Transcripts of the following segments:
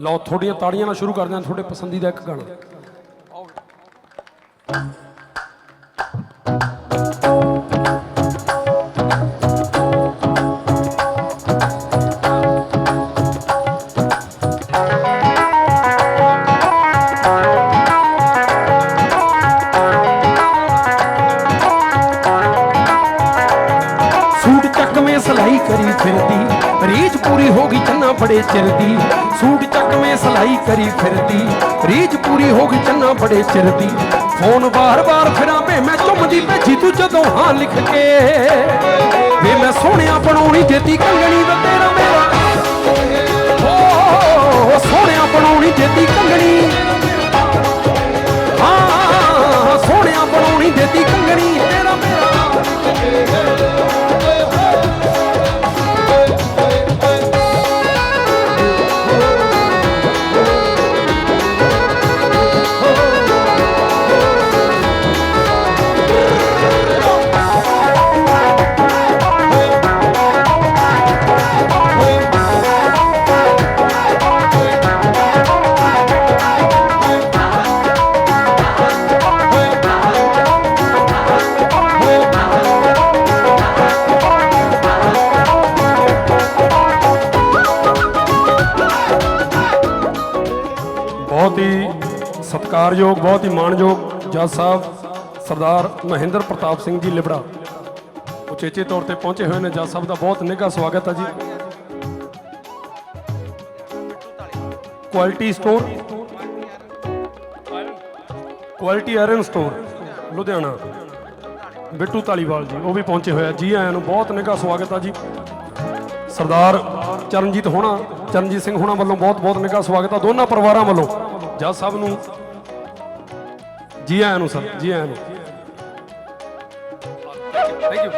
ਲਓ ਤੁਹਾਡੀਆਂ ਤਾੜੀਆਂ ਨਾਲ ਸ਼ੁਰੂ ਕਰਦੇ ਹਾਂ ਤੁਹਾਡੇ ਪਸੰਦੀਦਾ ਇੱਕ ਗਾਣਾ। ਬੜੇ ਚਿਰ ਦੀ, ਸੂਟ ਚੱਕਵੇਂ ਸਲਾਈ ਕਰੀ ਫਿਰਦੀ। ਰੀਝ ਪੂਰੀ ਹੋ ਗਈ ਚੰਨਾ ਬੜੇ ਚਿਰ ਦੀ। ਫੋਨ ਬਾਰ-ਬਾਰ ਫਿਰਾਂ, ਵੇ ਮੈਂ ਚੁੰਮਦੀ ਭੇਜੀ ਤੂੰ ਜਦੋਂ ਹਾਂ ਲਿਖ ਕੇ। ਵੇ ਮੈਂ ਸੋਹਣਿਆ ਬਣਾਉਣੀ ਦਿੱਤੀ ਕੰਗਣੀ ਵੇ ਤੇਰਾ ਮੇਰਾ ਓ, ਸੋਹਣਿਆ ਬਣਾਉਣੀ ਦਿੱਤੀ ਕੰਗਣੀ। ਹਾਂ, ਸੋਹਣਿਆ ਬਣਾਉਣੀ ਦਿੱਤੀ ਕੰਗਣੀ। ਸਤਿਕਾਰਯੋਗ, ਬਹੁਤ ਹੀ ਮਾਣਯੋਗ ਜੱਜ ਸਾਹਿਬ ਸਰਦਾਰ ਮਹਿੰਦਰ ਪ੍ਰਤਾਪ ਸਿੰਘ ਜੀ ਲਿਬੜਾ। ਉਚੇਚੇ ਤੌਰ ਤੇ ਪਹੁੰਚੇ ਹੋਏ ਨੇ ਜੱਜ ਸਾਹਿਬ ਦਾ ਬਹੁਤ ਨਿੱਘਾ ਸਵਾਗਤ ਹੈ ਜੀ। Quality store quality iron store Ludhiana. Bittu Dhaliwal ji, ਉਹ ਵੀ ਪਹੁੰਚੇ ਹੋਏ ਆ। ਜੀ ਆਇਆਂ ਨੂੰ ਬਹੁਤ ਨਿੱਘਾ ਸਵਾਗਤ ਆ ਜੀ। ਸਰਦਾਰ ਚਰਨਜੀਤ ਹੋਣਾ, ਚਰਨਜੀਤ ਸਿੰਘ ਹੋਣਾ ਵੱਲੋਂ ਬਹੁਤ ਬਹੁਤ ਨਿੱਘਾ ਸਵਾਗਤ ਆ। ਦੋਨਾਂ ਪਰਿਵਾਰਾਂ ਵੱਲੋਂ ਜੱਜ ਸਾਹਿਬ ਨੂੰ ਜੀ ਆਇਆਂ ਨੂੰ ਸਰ, ਜੀ ਆਇਆਂ ਨੂੰ। ਥੈਂਕ ਯੂ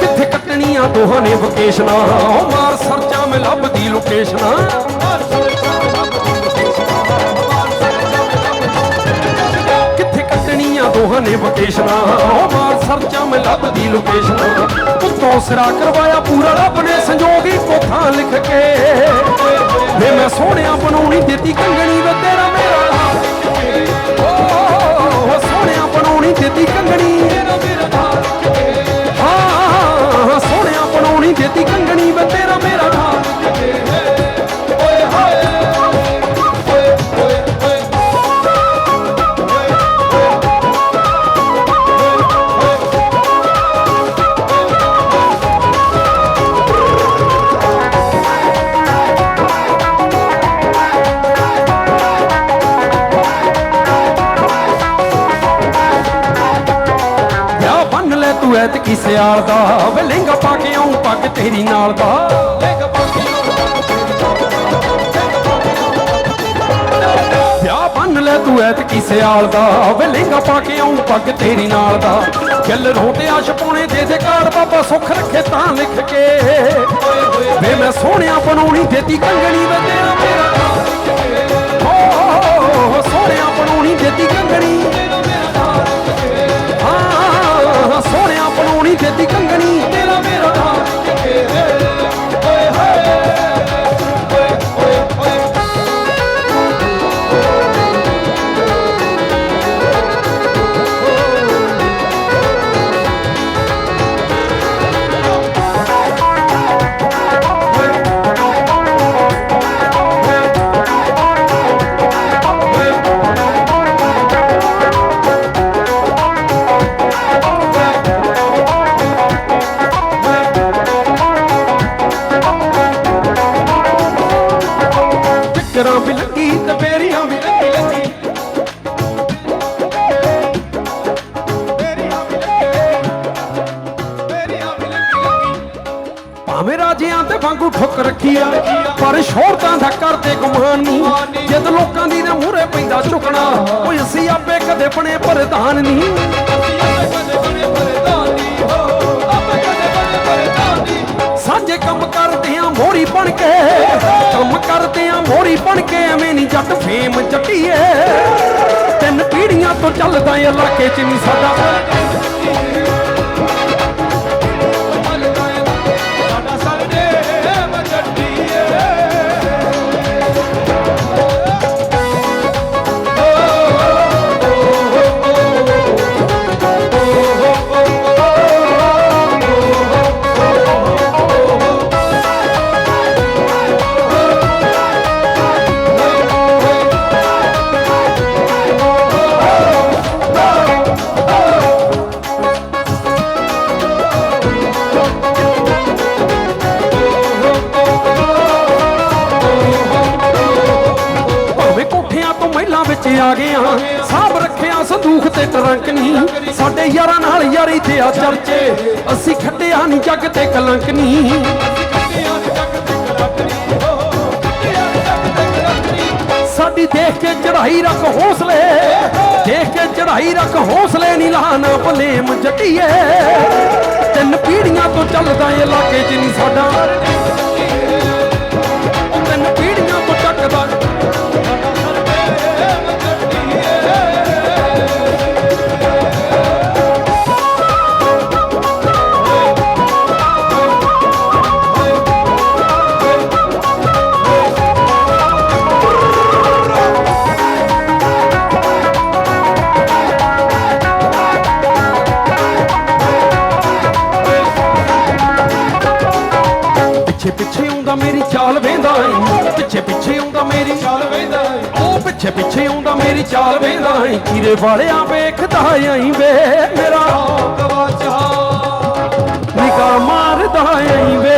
ਕਿੱਥੇ ਕੱਟਣੀਆਂ ਦੋਹਾਂ ਨੇ ਵਕੇਸ਼ਨਾਂ? ਉਹ ਮਾਰ ਸਰਚਾਂ ਮੈਂ ਲੱਭਦੀ ਲੋਕੇਸ਼ਨਾਂ। ਕੱਟਣੀਆਂ ਦੋਹਾਂ ਉਹ ਮਾਰ ਸਰਚਾਂ ਮੈਂ ਲੱਭਦੀ ਲੋਕੇਸ਼ਨਾਂ ਉੱਤੋਂ ਸਿਰਾ ਕਰਵਾਇਆ ਪੂਰਾ ਰੱਬ ਨੇ ਸੰਜੋਗੀ ਕੋਥਾਂ ਲਿਖ ਕੇ। ਵੇ ਮੈਂ ਸੋਹਣਿਆ ਬਣਾਉਣੀ ਦਿੱਤੀ ਕੰਗਣੀ ਵੇ ਤੇਰਾ ਮੇਰਾ ਓ, ਸੋਹਣਿਆ ਬਣਾਉਣੀ ਦਿੱਤੀ ਕੰਗਣੀ। ਹਾਂ ਲੈ ਤੂੰ ਐਤ ਕੀ ਸਿਆਲ ਦਾ? ਵੇ ਲਹਿੰਗਾ ਪਾ ਕੇ ਆਉਂ ਪੱਗ ਤੇਰੀ ਨਾਲ ਦਾ। ਵਿਆਹ ਬੰਨ ਲੈ ਤੂੰ ਐਤ ਕੀ ਸਿਆਲ ਦਾ। ਵੇ ਲਹਿੰਗਾ ਪਾ ਕੇ ਆਉਂ ਪੱਗ ਤੇਰੀ ਨਾਲ ਦਾ। ਗੱਲ ਰੋਟੇ ਛਪਾਉਣੇ ਪਾਉਣੇ ਦੇ ਦੇ ਕਾਲ, ਬਾਬਾ ਸੁੱਖ ਰੱਖੇ ਤਾਂ ਲਿਖ ਕੇ। ਵੇ ਮੈਂ ਸੋਹਣਿਆ ਬਣਾਉਣੀ ਦੇਤੀ ਕੰਗਣੀ ਵੇ ਤੇਰਾ ਮੇਰਾ। ਓ, ਸੋਹਣਿਆ ਬਣਾਉਣੀ ਦੇਤੀ ਕੰਗਣੀ। ਬਣਾਉਣੀ ਦਿੱਤੀ ਵਾਂਗੂ ਠੁੱਕ ਰੱਖੀ ਪਰ ਸ਼ੋਹਰਤਾਂ ਦਾ ਕਰਦੇ ਗੁਮਾਨ ਜਦ ਲੋਕਾਂ ਦੀ ਨੇ ਮੂਹਰੇ ਪੈਂਦਾ ਝੁਕਣਾ। ਓਏ ਅਸੀਂ ਆਪੇ ਕਦੇ ਬਣੇ ਪ੍ਰਧਾਨ ਨਹੀਂ। ਸਾਂਝੇ ਕੰਮ ਕਰਦੇ ਆ ਮੋਰੀ ਬਣ ਕੇ। ਕੰਮ ਕਰਦੇ ਆ ਮੋਰੀ ਬਣ ਕੇ ਐਵੇਂ ਨਹੀਂ ਜੱਟ ਫੇਮ ਚੱਟੀਏ ਤਿੰਨ ਪੀੜੀਆਂ ਤੋਂ ਚੱਲਦਾ ਏ ਇਲਾਕੇ 'ਚ ਨਹੀਂ ਸਾਡਾ ਸਾਡਾ। ਵਿੱਚ ਆ ਗਏ ਆ ਸਾਬ ਰੱਖਿਆ ਸੰਦੂਖ ਤੇ ਟਰੰਕ ਨਹੀਂ ਸਾਡੇ ਯਾਰਾਂ ਨਾਲ ਯਾਰੀ ਤੇ ਆ ਚਰਚੇ। ਅਸੀਂ ਖੱਟਿਆ ਨਹੀਂ ਜੱਗ ਤੇ ਕਲੰਕ ਨਹੀਂ ਸਾਡੀ ਦੇਖ ਕੇ ਚੜਾਈ ਰੱਖ ਹੌਸਲੇ। ਦੇਖ ਕੇ ਚੜਾਈ ਰੱਖ ਹੌਸਲੇ ਨਹੀਂ ਲਾਣਾ ਭਲੇਮ ਜੱਟੀਏ। ਤਿੰਨ ਪੀੜੀਆਂ ਤੋਂ ਚੱਲਦਾ ਏ ਇਲਾਕੇ 'ਚ ਨਹੀਂ ਸਾਡਾ। ਪਿੱਛੇ ਆਉਂਦਾ ਮੇਰੀ ਚਾਲ ਵੇਂਦਾ ਏ। ਪਿੱਛੇ ਪਿੱਛੇ ਆਉਂਦਾ ਮੇਰੀ ਚੱਲ ਵੇਂਦਾ ਉਹ ਪਿੱਛੇ ਪਿੱਛੇ ਆਉਂਦਾ ਮੇਰੀ ਚਾਲ ਵੇਂਦਾ ਏ। ਕੀਰੇ ਵਾਲਿਆਂ ਵੇਖਦਾ ਆਈ ਵੇ ਮੇਰਾ। ਗਵਾਚਾ ਨਿਗਾਹ ਮਾਰਦਾ ਆਈ ਵੇ